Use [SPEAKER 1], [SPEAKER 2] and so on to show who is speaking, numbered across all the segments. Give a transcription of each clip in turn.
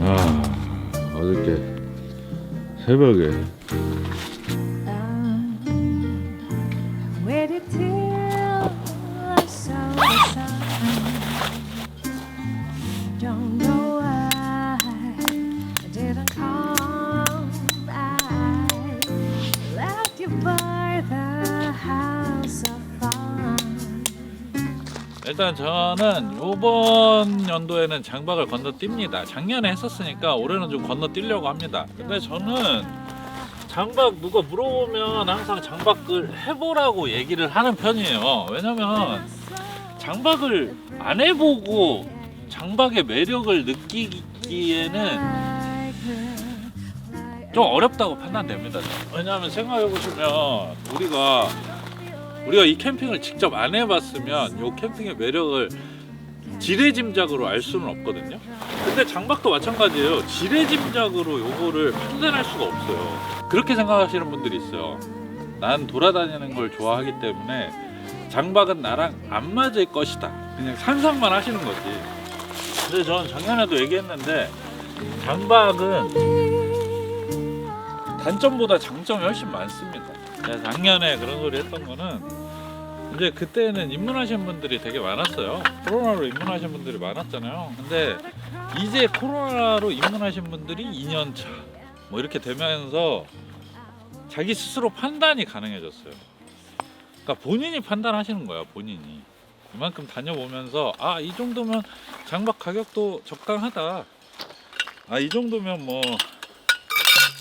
[SPEAKER 1] 아 어저께 새벽에 일단 저는 이번 연도에는 장박을 건너뜁니다. 작년에 했었으니까 올해는 좀 건너뛰려고 합니다. 근데 저는 장박 누가 물어보면 항상 장박을 해보라고 얘기를 하는 편이에요. 왜냐면 장박을 안 해보고 장박의 매력을 느끼기에는 좀 어렵다고 판단됩니다. 왜냐하면 생각해 보시면 우리가 우리가 이 캠핑을 직접 안 해봤으면 이 캠핑의 매력을 지레짐작으로 알 수는 없거든요. 근데 장박도 마찬가지예요. 지레짐작으로 요거를 판단할 수가 없어요. 그렇게 생각하시는 분들이 있어요. 난 돌아다니는 걸 좋아하기 때문에 장박은 나랑 안 맞을 것이다. 그냥 상상만 하시는 거지. 근데 저는 작년에도 얘기했는데 장박은 단점보다 장점이 훨씬 많습니다. 제가 작년에 그런 소리 했던 거는 이제 그때는 입문하신 분들이 되게 많았어요. 코로나로 입문하신 분들이 많았잖아요. 근데 이제 코로나로 입문하신 분들이 2년 차 뭐 이렇게 되면서 자기 스스로 판단이 가능해졌어요. 그러니까 본인이 판단하시는 거야, 본인이. 이만큼 다녀보면서 아, 이 정도면 장박 가격도 적당하다. 아, 이 정도면 뭐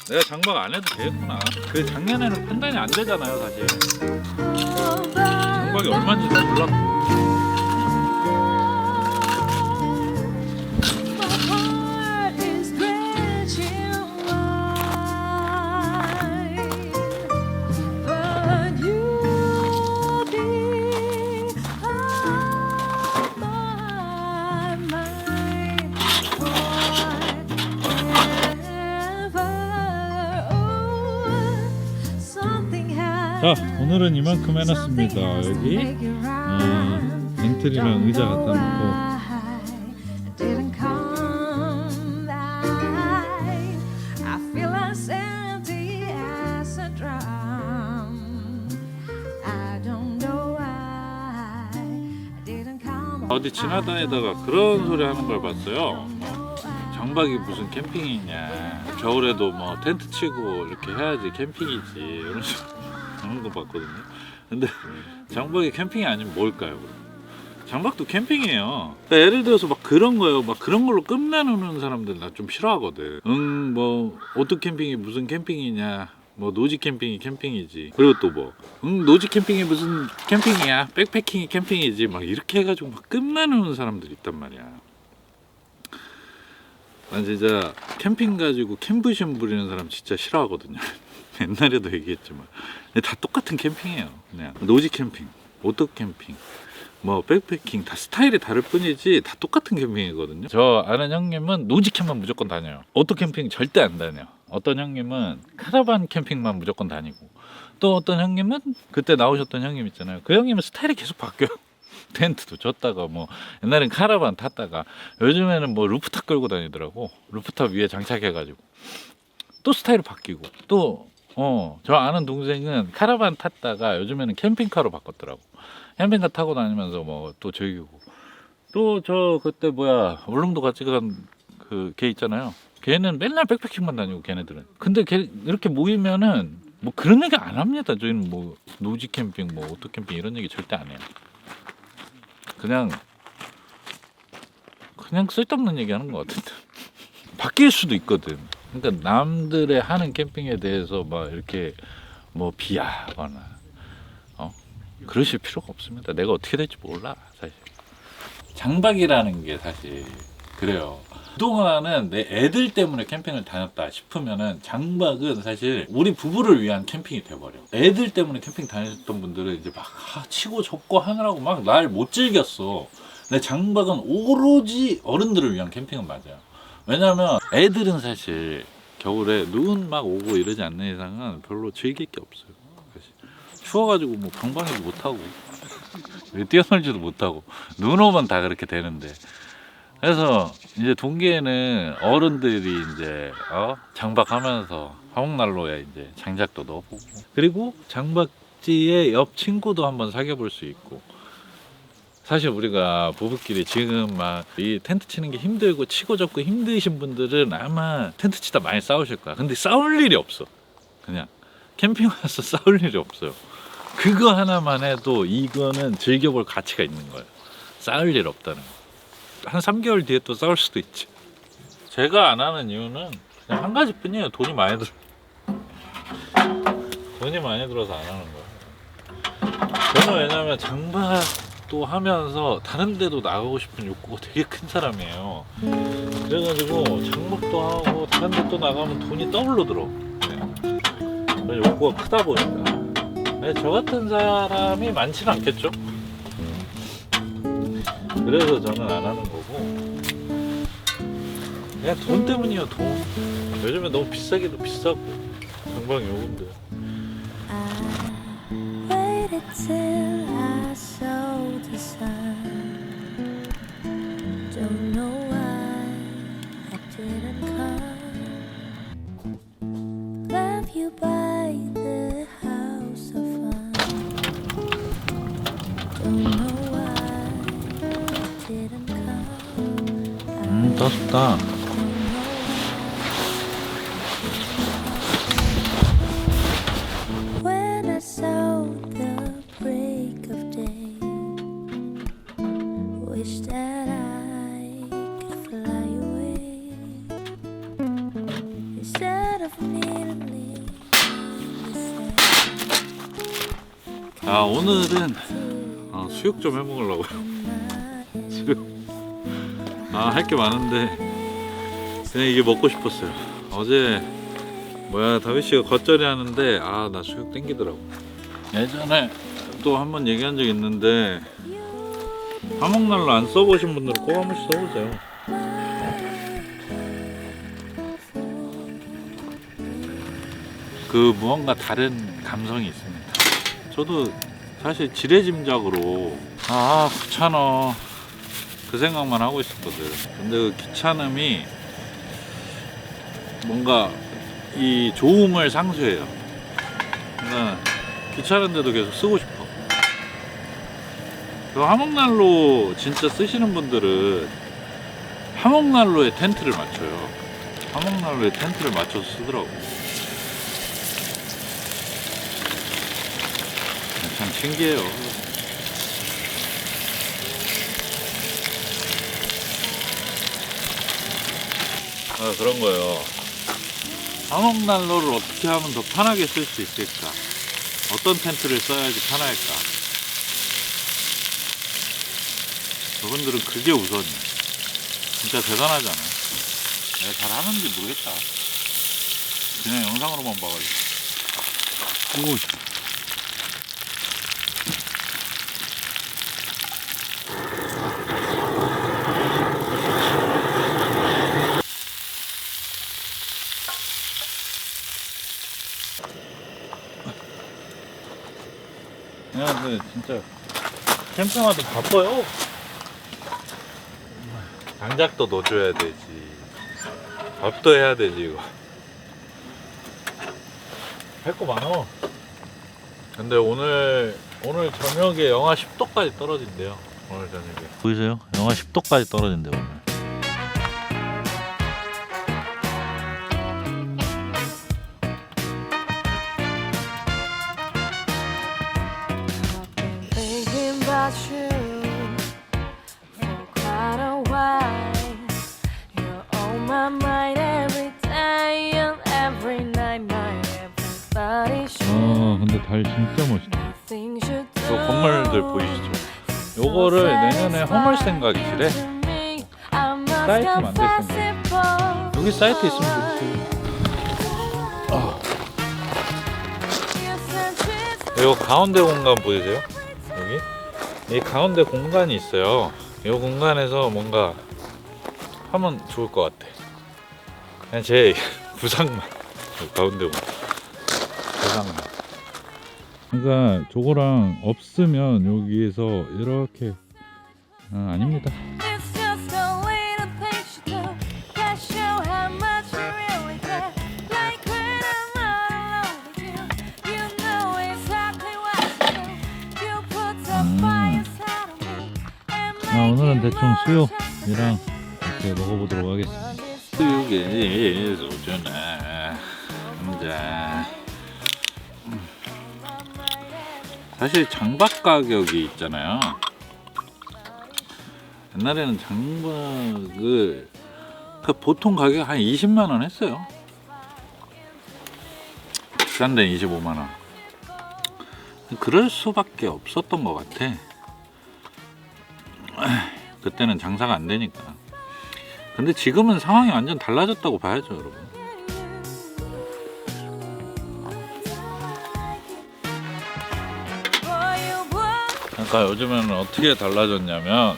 [SPEAKER 1] 내가 장박 안 해도 되겠구나. 그 작년에는 판단이 안 되잖아요, 사실. 장박이 얼마인지도 몰랐고. 오늘은 이만큼 해놨습니다. 여기 어, 벤틀이랑 의자 갖다 놓고. 어디 지나다니다가 그런 소리 하는 걸 봤어요. 뭐, 장박이 무슨 캠핑이냐. 겨울에도 뭐 텐트 치고 이렇게 해야지 캠핑이지. 이런 식으로 하는 거 봤거든요. 근데 장박이 캠핑이 아니면 뭘까요? 그럼? 장박도 캠핑이에요. 그러니까 예를 들어서 막 그런 거요. 막 그런 걸로 끝내놓는 사람들 나 좀 싫어하거든. 응, 뭐 오토 캠핑이 무슨 캠핑이냐. 뭐 노지 캠핑이 캠핑이지. 그리고 또 뭐, 응 노지 캠핑이 무슨 캠핑이야. 백패킹이 캠핑이지. 막 이렇게 해가지고 막 끝내놓는 사람들이 있단 말이야. 난 진짜 캠핑 가지고 캠프심 부리는 사람 진짜 싫어하거든요. 옛날에도 얘기했지만 근데 다 똑같은 캠핑이에요. 그냥 노지 캠핑, 오토 캠핑, 뭐 백패킹 다 스타일이 다를 뿐이지 다 똑같은 캠핑이거든요. 저 아는 형님은 노지 캠만 무조건 다녀요. 오토 캠핑 절대 안 다녀. 어떤 형님은 카라반 캠핑만 무조건 다니고 또 어떤 형님은 그때 나오셨던 형님 있잖아요. 그 형님은 스타일이 계속 바뀌어요. 텐트도 줬다가 뭐 옛날엔 카라반 탔다가 요즘에는 뭐 루프탑 끌고 다니더라고 루프탑 위에 장착해가지고 또 스타일이 바뀌고 또 어 저 아는 동생은 카라반 탔다가 요즘에는 캠핑카로 바꿨더라고. 캠핑카 타고 다니면서 뭐 또 즐기고. 또 저 그때 뭐야 울릉도 같이 간 그 걔 있잖아요. 걔는 맨날 백패킹만 다니고 걔네들은. 근데 걔 이렇게 모이면은 뭐 그런 얘기 안 합니다. 저희는 뭐 노지 캠핑 뭐 오토 캠핑 이런 얘기 절대 안 해요. 그냥 그냥 쓸데없는 얘기 하는 것 같은데. 바뀔 수도 있거든 그러니까 남들의 하는 캠핑에 대해서 막 이렇게 뭐 비하거나 어 그러실 필요가 없습니다 내가 어떻게 될지 몰라 사실 장박이라는 게 사실 그래요 그동안은 내 애들 때문에 캠핑을 다녔다 싶으면은 장박은 사실 우리 부부를 위한 캠핑이 돼버려. 애들 때문에 캠핑 다녔던 분들은 이제 막 아, 치고 접고 하느라고 막 날 못 즐겼어. 근데 장박은 오로지 어른들을 위한 캠핑은 맞아요. 왜냐면 애들은 사실 겨울에 눈 막 오고 이러지 않는 이상은 별로 즐길 게 없어요. 사실. 추워가지고 뭐 방방이도 못 하고 뛰어놀지도 못하고 눈 오면 다 그렇게 되는데 그래서 이제 동계에는 어른들이 이제 어? 장박하면서 화목난로에 이제 장작도 넣어보고 그리고 장박지의 옆 친구도 한번 사귀어 볼 수 있고 사실 우리가 부부끼리 지금 막 이 텐트 치는 게 힘들고 치고 접고 힘드신 분들은 아마 텐트 치다 많이 싸우실 거야. 근데 싸울 일이 없어. 그냥 캠핑 와서 싸울 일이 없어요. 그거 하나만 해도 이거는 즐겨볼 가치가 있는 거예요. 싸울 일 없다는 거. 한 3개월 뒤에 또 싸울 수도 있지. 제가 안 하는 이유는 그냥 한 가지뿐이에요. 돈이 많이 들어. 돈이 많이 들어서 안 하는 거예요. 저는 왜냐면 장박 도 하면서 다른 데도 나가고 싶은 욕구가 되게 큰 사람이에요. 그래가지고 장박도 하고 다른 데 또 나가면 돈이 더블로 들어. 네. 그런 욕구가 크다 보니까. 네, 저 같은 사람이 많지는 않겠죠. 그래서 저는 안 하는 거고. 그냥 돈 때문이에요, 돈. 요즘에 너무 비싸기도 비싸고. 장박 요금도.
[SPEAKER 2] I waited till I saw the sun. Don't know why I didn't come. Left you by the house of fun. Don't know why I didn't come.
[SPEAKER 1] 음, 떴다. 오늘은 어, 수육 좀 해먹으려고요. 수육. 아, 할 게 많은데 그냥 이게 먹고 싶었어요. 어제 뭐야 다윗 씨가 겉절이 하는데 아 나 수육 땡기더라고. 예전에 또 한 번 얘기한 적 있는데 화목난로 안 써보신 분들은 꼭 한 번씩 써보세요. 그 무언가 다른 감성이 있습니다. 저도 사실 지레짐작으로 아 귀찮아 그 생각만 하고 있었거든. 근데 그 귀찮음이 뭔가 이 좋음을 상쇄해요. 그러니까 귀찮은데도 계속 쓰고 싶어. 그 화목난로 진짜 쓰시는 분들은 화목난로에 텐트를 맞춰요. 화목난로에 텐트를 맞춰서 쓰더라고. 참 신기해요. 아, 그런 거예요. 화목난로를 어떻게 하면 더 편하게 쓸 수 있을까? 어떤 텐트를 써야지 편할까? 저분들은 그게 우선이에요. 진짜 대단하지 않아요? 내가 잘 하는지 모르겠다. 그냥 영상으로만 봐가지고. 오, 야, 근데 진짜 캠핑하도 바빠요. 장작도 넣어줘야 되지. 밥도 해야 되지 이거. 할 거 많어. 근데 오늘 오늘 저녁에 영하 10도까지 떨어진대요. 오늘 저녁에. 보이세요? 영하 10도까지 떨어진대 오늘. 생각이시래. 사이트 만들 생각. 여기 사이트 있으면 좋지. 이거 가운데 공간 보이세요? 여기? 이 가운데 공간이 있어요. 이 공간에서 뭔가 하면 좋을 것 같아. 그냥 제 구상만. 이 가운데 공간. 구상만. 그러니까 저거랑 없으면 여기에서 이렇게 아, 아닙니다.
[SPEAKER 2] 아, 아
[SPEAKER 1] 오늘은 대충 수육이랑 이렇게 먹어보도록 하겠습니다. 수육에 소주나 감자. 음. 사실 장박 가격이 있잖아요. 옛날에는 장박을 그 보통 가격 한 20만 원 했어요. 비싼 데는 25만 원. 그럴 수밖에 없었던 것 같아. 그때는 장사가 안 되니까. 근데 지금은 상황이 완전 달라졌다고 봐야죠, 여러분. 그러니까 요즘에는 어떻게 달라졌냐면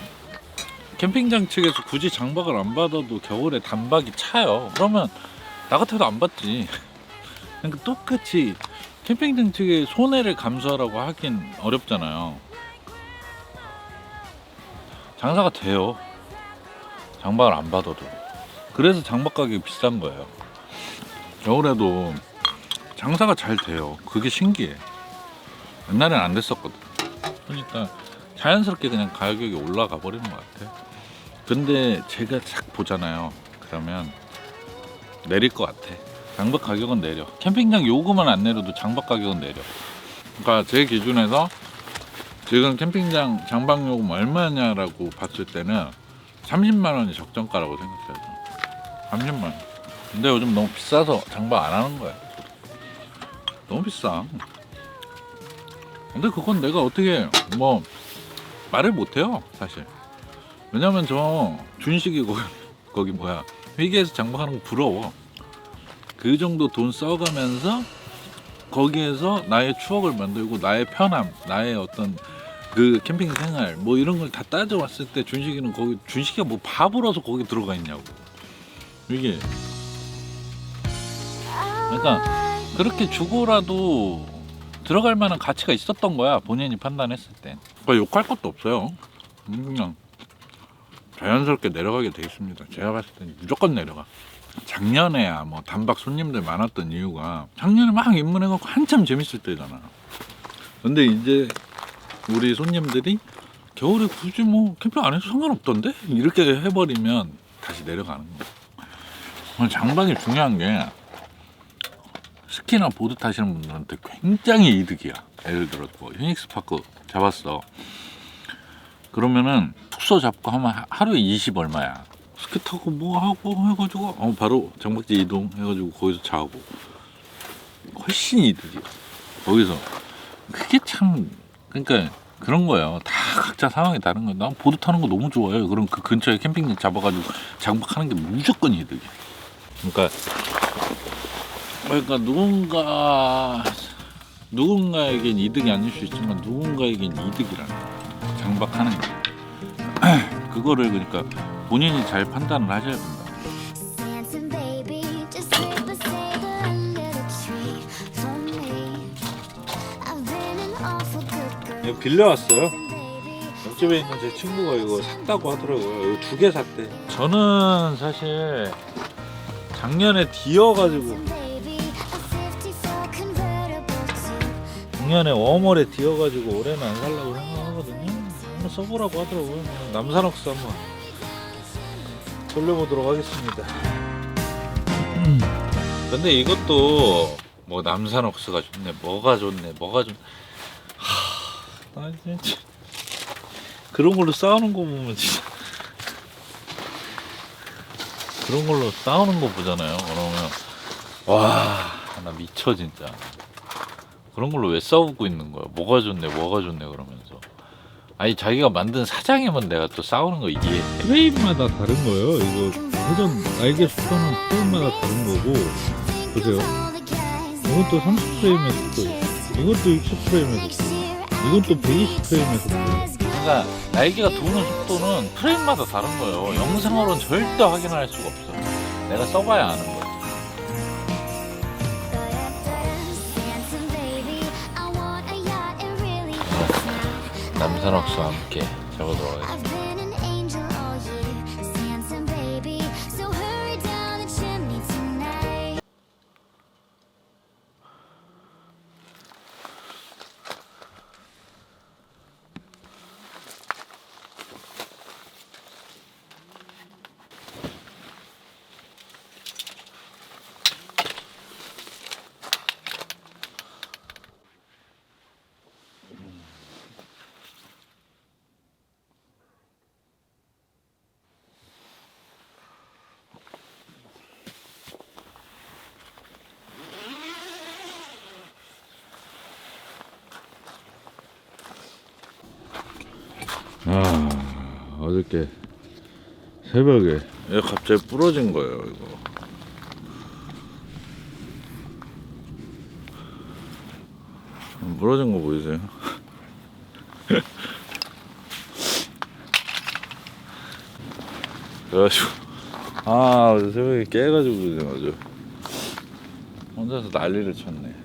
[SPEAKER 1] 캠핑장 측에서 굳이 장박을 안 받아도 겨울에 단박이 차요. 그러면 나 같아도 안 받지. 그러니까 똑같이 캠핑장 측의 손해를 감수하라고 하긴 어렵잖아요. 장사가 돼요. 장박을 안 받아도. 그래서 장박 가격이 비싼 거예요. 겨울에도 장사가 잘 돼요. 그게 신기해. 옛날엔 안 됐었거든. 그러니까 자연스럽게 그냥 가격이 올라가 버리는 것 같아. 근데 제가 딱 보잖아요. 그러면 내릴 것 같아. 장박 가격은 내려. 캠핑장 요금은 안 내려도 장박 가격은 내려. 그러니까 제 기준에서 지금 캠핑장 장박 요금 얼마냐라고 봤을 때는 30만 원이 적정가라고 생각해요. 30만 원. 근데 요즘 너무 비싸서 장박 안 하는 거야. 너무 비싸. 근데 그건 내가 어떻게 뭐 말을 못해요 사실 왜냐면 저 준식이 거기, 거기 뭐야 회계에서 장박하는 거 부러워. 그 정도 돈 써가면서 거기에서 나의 추억을 만들고 나의 편함 나의 어떤 그 캠핑 생활 뭐 이런 걸 다 따져왔을 때 준식이는 거기 준식이가 뭐 바보라서 거기 들어가 있냐고. 이게. 그러니까 그렇게 주고라도 들어갈 만한 가치가 있었던 거야 본인이 판단했을 때 그러니까 욕할 것도 없어요. 음, 그냥 자연스럽게 내려가게 돼 있습니다. 제가 봤을 땐 무조건 내려가. 작년에야 뭐 단박 손님들 많았던 이유가 작년에 막 입문해갖고 한참 재밌을 때잖아 근데 이제 우리 손님들이 겨울에 굳이 뭐 캠핑 안 해도 상관없던데? 이렇게 해버리면 다시 내려가는 거야 장박이 중요한 게 스키나 보드 타시는 분들한테 굉장히 이득이야. 예를 들어 뭐 휴닉스 파크 잡았어. 그러면은 숙소 잡고 하면 하- 하루에 20 얼마야. 스키 타고 뭐 하고 해가지고 어 바로 장박지 이동 해가지고 거기서 자고 훨씬 이득이야. 거기서 그게 참 그러니까 그런 거예요. 다 각자 상황이 다른 거야. 난 보드 타는 거 너무 좋아해요. 그럼 그 근처에 캠핑장 잡아가지고 장박하는 게 무조건 이득이야. 그러니까 그러니까 누군가 누군가에겐 이득이 아닐 수 있지만 누군가에겐 이득이라는 거. 장박하는 게 그거를 그러니까 본인이 잘 판단을 하셔야
[SPEAKER 3] girl,
[SPEAKER 1] 이거 빌려왔어요. 옆집에 있는 제 친구가 이거 샀다고 하더라고요. 이거 두 개 샀대. 저는 사실 작년에 디어가지고
[SPEAKER 3] Baby, a 54 convertible to
[SPEAKER 1] 작년에 웜월에 디어가지고 올해는 안 살라고 생각하거든요. 한번 써보라고 하더라고요. 남산옥수 한번 돌려보도록 하겠습니다. 음. 근데 이것도 뭐 남산옥수가 좋네, 뭐가 좋네, 뭐가 좋네. 하, 나 진짜 그런 걸로 싸우는 거 보면 진짜 그런 걸로 싸우는 거 보잖아요. 그러면 와, 나 미쳐 진짜. 그런 걸로 왜 싸우고 있는 거야? 뭐가 좋네, 뭐가 좋네 그러면서. 아니 자기가 만든 사장이면 내가 또 싸우는 거 이해해. 프레임마다 다른 거예요. 이거 회전 날개 수선은 프레임마다 다른 거고. 보세요. 이것도 30프레임에 속도, 이것도 60프레임에 속도, 이것도 120프레임에 속도. 그러니까 날개가 도는 속도는 프레임마다 다른 거예요. 영상으로는 절대 확인할 수가 없어. 내가 써봐야 아는 거야. 남산옥수와 함께 잡아도록 하겠습니다. 아 어저께 새벽에. 얘 갑자기 부러진 거예요 이거. 부러진 거 보이세요? 그래가지고 아 새벽에 깨가지고 아주. 혼자서 난리를 쳤네.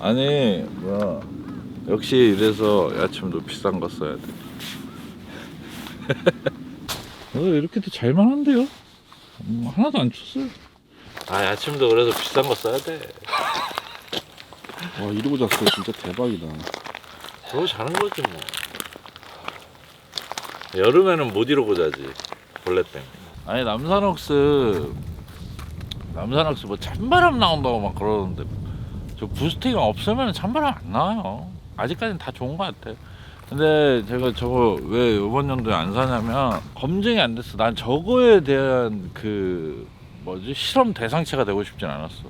[SPEAKER 1] 아니 뭐야. 역시 이래서 야침도 비싼 거 써야 돼 어, 이렇게도 잘만 한데요? 음, 하나도 안 쳤어요. 아 야침도 그래서 비싼 거 써야 돼.
[SPEAKER 4] 와 이러고 잤어. 진짜 대박이다.
[SPEAKER 1] 그러고 자는 거지 뭐. 여름에는 못 이러고 자지 벌레 때문에. 아니 남산옥스 남산옥스 뭐 찬바람 나온다고 막 그러는데 저 부스팅이 없으면 찬바람 안 나와요. 아직까지는 다 좋은 것 같아 근데 제가 저거 왜 이번 연도에 안 사냐면 검증이 안 됐어 난 저거에 대한 그 뭐지 실험 대상체가 되고 싶진 않았어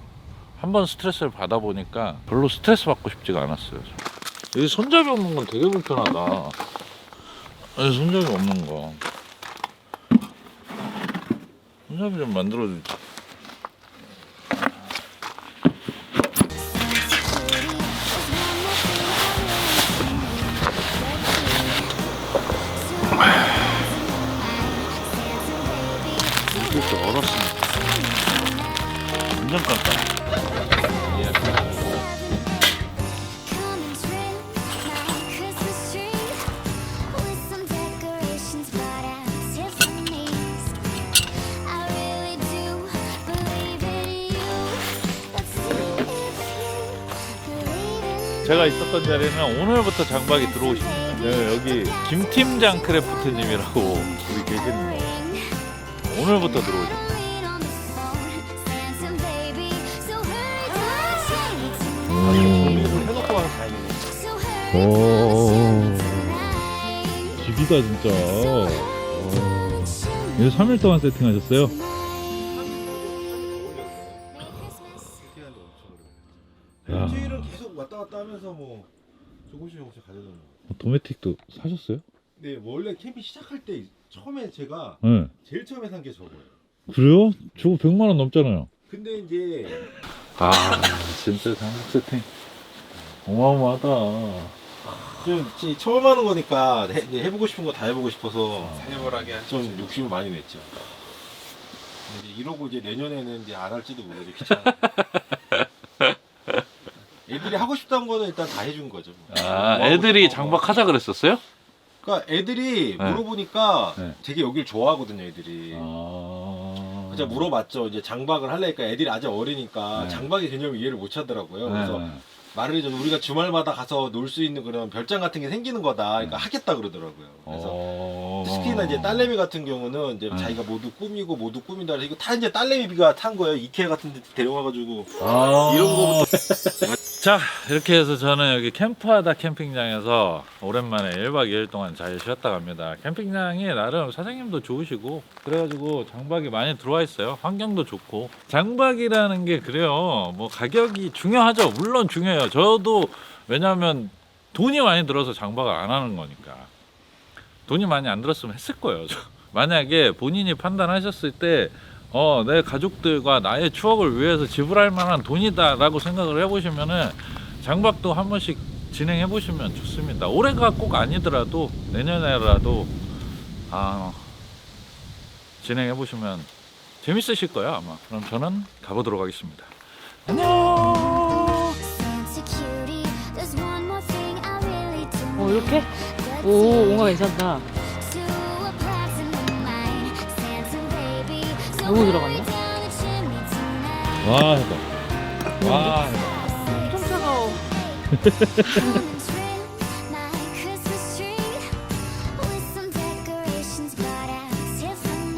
[SPEAKER 1] 한번 스트레스를 받아 보니까 별로 스트레스 받고 싶지가 않았어요 여기 손잡이 없는 건 되게 불편하다. 아니 손잡이 없는 거. 손잡이 좀 만들어주지. 있었던 자리는 오늘부터 장박이 들어오십니다. 네, 여기 김 팀장 크래프트님이라고 우리
[SPEAKER 3] ring.
[SPEAKER 1] 오늘부터 들어오죠.
[SPEAKER 4] 해놓고 와서 다행이네
[SPEAKER 1] 오. 기비가 진짜. 이거 3일 동안 세팅하셨어요? 도메틱도 사셨어요?
[SPEAKER 4] 근데 원래 캠핑 시작할 때 처음에 제가
[SPEAKER 1] 네.
[SPEAKER 4] 제일 처음에 산 게 저거예요
[SPEAKER 1] 그래요? 저거 100만 원 넘잖아요.
[SPEAKER 4] 근데 이제
[SPEAKER 1] 아, 진짜 장박 세팅 어마어마하다.
[SPEAKER 4] 좀 지- 처음 하는 거니까 해, 이제 해보고 싶은 거 다 해보고 싶어서
[SPEAKER 5] 해보라게
[SPEAKER 4] 좀 욕심을 많이 냈죠 근데 이제 이러고 이제 내년에는 이제 안 할지도 모르죠 귀찮아 애들이 하고 싶다는 거는 일단 다 해준 거죠 뭐.
[SPEAKER 1] 아,
[SPEAKER 4] 뭐 하고
[SPEAKER 1] 애들이
[SPEAKER 4] 뭐.
[SPEAKER 1] 장박하자 그랬었어요?
[SPEAKER 4] 그러니까 애들이
[SPEAKER 1] 네.
[SPEAKER 4] 물어보니까
[SPEAKER 1] 네.
[SPEAKER 4] 되게 여길 좋아하거든요 애들이
[SPEAKER 1] 아.
[SPEAKER 4] 제가 물어봤죠. 이제 장박을 하려니까 애들이 아직 어리니까
[SPEAKER 1] 네.
[SPEAKER 4] 장박의 개념을 이해를 못 하더라고요.
[SPEAKER 1] 네.
[SPEAKER 4] 그래서 말을 해줘 우리가 주말마다 가서 놀 수 있는 그런 별장 같은 게 생기는 거다. 그러니까 하겠다 그러더라고요. 그래서
[SPEAKER 1] 어...
[SPEAKER 4] 특히나 이제 딸내미 같은 경우는 이제
[SPEAKER 1] 네.
[SPEAKER 4] 자기가 모두 꾸미고 모두 꾸민다. 그래서 이거 다 이제 딸내미가 탄 거예요. 이케아 같은 데 데려와가지고.
[SPEAKER 1] 아...
[SPEAKER 4] 이런 거부터
[SPEAKER 1] 자 이렇게 해서 저는 여기 캠프하다 캠핑장에서 오랜만에 1박 2일 동안 잘 쉬었다 갑니다. 캠핑장이 나름 사장님도 좋으시고 그래가지고 장박이 많이 들어와 있어요. 환경도 좋고. 장박이라는 게 그래요. 뭐 가격이 중요하죠. 물론 중요해요. 저도 왜냐하면 돈이 많이 들어서 장박을 안 하는 거니까 돈이 많이 안 들었으면 했을 거예요 저. 만약에 본인이 판단하셨을 때 어, 내 가족들과 나의 추억을 위해서 지불할 만한 돈이다라고 생각을 해보시면은 장박도 한 번씩 진행해 보시면 좋습니다. 올해가 꼭 아니더라도 내년에라도 아 진행해 보시면 재밌으실 거예요 아마. 그럼 저는 가보도록 하겠습니다. 안녕.
[SPEAKER 6] 어 이렇게? 오 뭔가 괜찮다 너무
[SPEAKER 3] tonight.
[SPEAKER 1] 와 해봐. 와 해봐.
[SPEAKER 6] 엄청 차가워